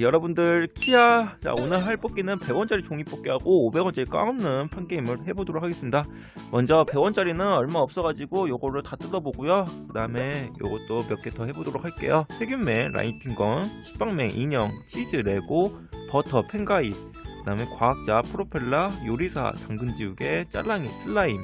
여러분들 키아 자, 오늘 할 뽑기는 100원짜리 종이 뽑기하고 500원짜리 꽝없는 판게임을 해보도록 하겠습니다. 먼저 100원짜리는 얼마 없어가지고 요거를 다 뜯어보고요. 그 다음에 요것도 몇 개 더 해보도록 할게요. 세균맨 라이팅건 식빵맨 인형 치즈 레고 버터 펜가이 그 다음에 과학자 프로펠라 요리사 당근지우개 짤랑이 슬라임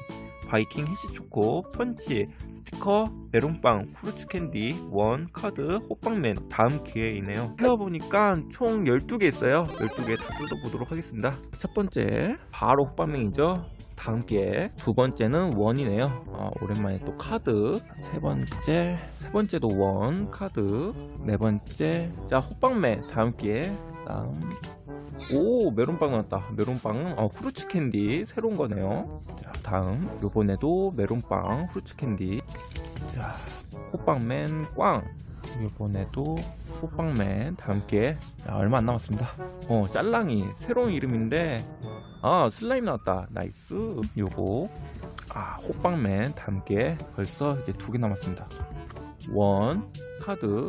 바이킹 해시초코 펀치 스티커 메론빵 후르츠 캔디 원 카드 호빵맨 다음 기회이네요. 세어보니까 총 12개 있어요. 12개 다 뜯어보도록 하겠습니다. 첫 번째 바로 호빵맨이죠. 다음 기회. 두 번째는 원이네요. 어, 오랜만에 또 카드. 세 번째 세 번째도 원 카드. 네 번째 자 호빵맨 다음 기회. 다음 오 메론빵 나왔다. 메론빵은 어, 후르츠 캔디 새로운 거네요. 자 다음. 요번에도 메론빵 후르츠 캔디. 자 호빵맨 꽝. 요번에도 호빵맨. 다 함께 자, 얼마 안 남았습니다. 어 짤랑이. 새로운 이름인데 아 슬라임 나왔다. 나이스. 요거. 아 호빵맨. 다 함께 벌써 이제 두 개 남았습니다. 원 카드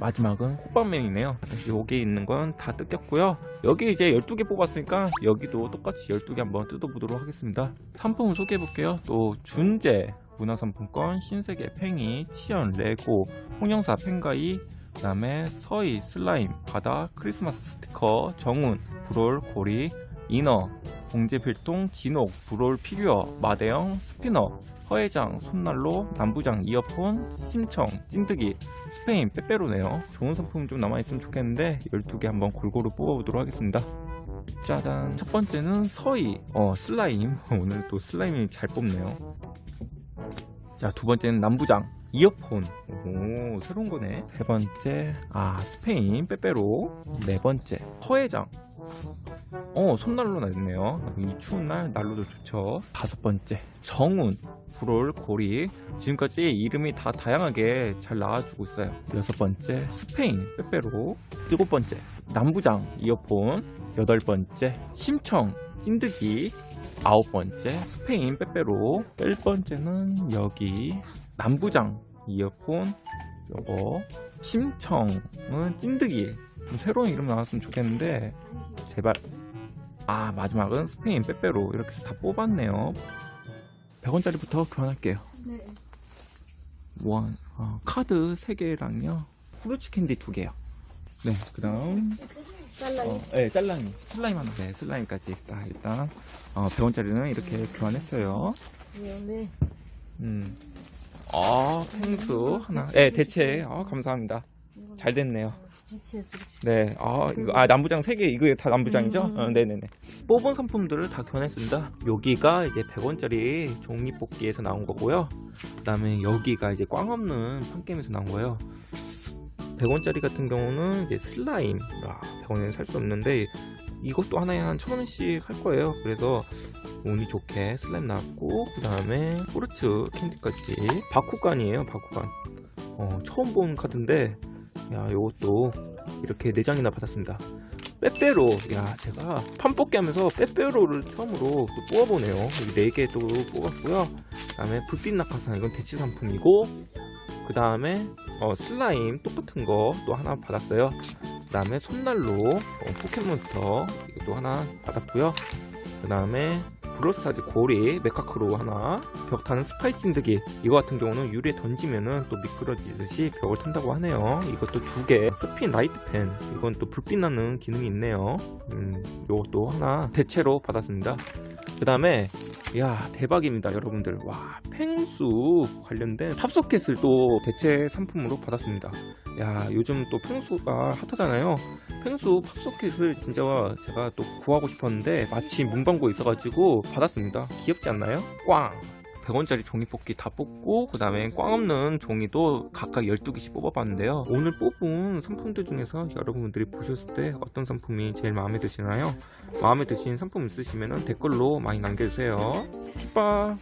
마지막은 호빵맨이네요. 여기 있는 건 다 뜯겼고요. 여기 이제 12개 뽑았으니까 여기도 똑같이 12개 한번 뜯어보도록 하겠습니다. 상품을 소개해볼게요. 또 준재 문화상품권, 신세계 팽이, 치연, 레고, 홍영사 펜가이, 그 다음에 서희, 슬라임, 바다, 크리스마스 스티커, 정운, 브롤, 고리, 이너, 공제필동, 진옥, 브롤 피규어, 마대형, 스피너, 허회장, 손난로, 남부장, 이어폰, 심청, 찐득이, 스페인, 빼빼로네요. 좋은 상품 좀 남아있으면 좋겠는데 12개 한번 골고루 뽑아보도록 하겠습니다. 짜잔. 첫 번째는 서희, 어, 슬라임. 오늘 또 슬라임이 잘 뽑네요. 자, 두 번째는 남부장, 이어폰. 오, 새로운 거네. 세 번째, 아, 스페인, 빼빼로. 네 번째, 허회장. 어, 손난로나 있네요. 이 추운 날 난로도 좋죠. 다섯 번째, 정운. 브롤, 고리. 지금까지 이름이 다 다양하게 잘 나와주고 있어요. 여섯 번째, 스페인, 빼빼로. 일곱 번째, 남부장, 이어폰. 여덟 번째, 심청, 찐득이. 아홉 번째, 스페인, 빼빼로. 열 번째는 여기, 남부장, 이어폰. 요거. 심청은 찐득이. 좀 새로운 이름 나왔으면 좋겠는데, 제발. 아, 마지막은 스페인, 빼빼로. 이렇게 해서 다 뽑았네요. 100원짜리부터 교환할게요. 네. 원, 어, 카드 3개랑요. 후르츠 캔디 2개요. 네, 그 다음, 잘라요. 어, 네, 짤랑이. 슬라임 하나. 네, 슬라임까지. 딱 일단, 어, 100원짜리는 이렇게 교환했어요. 네. 음. 아, 펭수 하나. 네, 대체. 아, 감사합니다. 잘 됐네요. 대체해서 네, 아, 이거, 아, 남부장 3개, 이거 다 남부장이죠? 음, 음. 어, 네네네. 뽑은 상품들을 다 교환했습니다. 여기가 이제 100원짜리 종이 뽑기에서 나온 거고요. 그 다음에 여기가 이제 꽝 없는 판게임에서 나온 거예요. 100원짜리 같은 경우는 이제 슬라임. 아, 100원에는 살 수 없는데, 이것도 하나에 한 1000원씩 할 거예요. 그래서 운이 좋게 슬라임 나왔고, 그 다음에 포르츠 캔디까지. 바쿠간이에요, 바쿠간. 어, 처음 본 카드인데, 야, 요것도 이렇게 4장이나 받았습니다. 빼빼로, 야, 제가 판 뽑기 하면서 빼빼로를 처음으로 또 뽑아보네요. 여기 4개 또 뽑았고요. 그 다음에 불빛 낙하산, 이건 대치 상품이고, 그 다음에 어, 슬라임 똑같은 거 또 하나 받았어요. 그 다음에 손난로, 어, 포켓몬스터, 이것도 하나 받았고요. 그 다음에 브로스타즈 고리, 메카크로 하나, 벽 타는 스파이 찐득이, 이거 같은 경우는 유리에 던지면은 또 미끄러지듯이 벽을 탄다고 하네요. 이것도 두 개, 스핀 라이트 펜, 이건 또 불빛 나는 기능이 있네요. 음, 요것도 하나 대체로 받았습니다. 그 다음에 야 대박입니다 여러분들 와 펭수 관련된 탑소켓을 또 대체 상품으로 받았습니다 야 요즘 또 펭수가 핫하잖아요 펭수 팝소켓을 진짜 제가 또 구하고 싶었는데 마침 문방구에 있어가지고 받았습니다. 귀엽지 않나요? 꽝. 100원짜리 종이 뽑기 다 뽑고 그 다음에 꽝 없는 종이도 각각 12개씩 뽑아봤는데요. 오늘 뽑은 상품들 중에서 여러분들이 보셨을 때 어떤 상품이 제일 마음에 드시나요? 마음에 드신 상품 있으시면 댓글로 많이 남겨주세요. 빠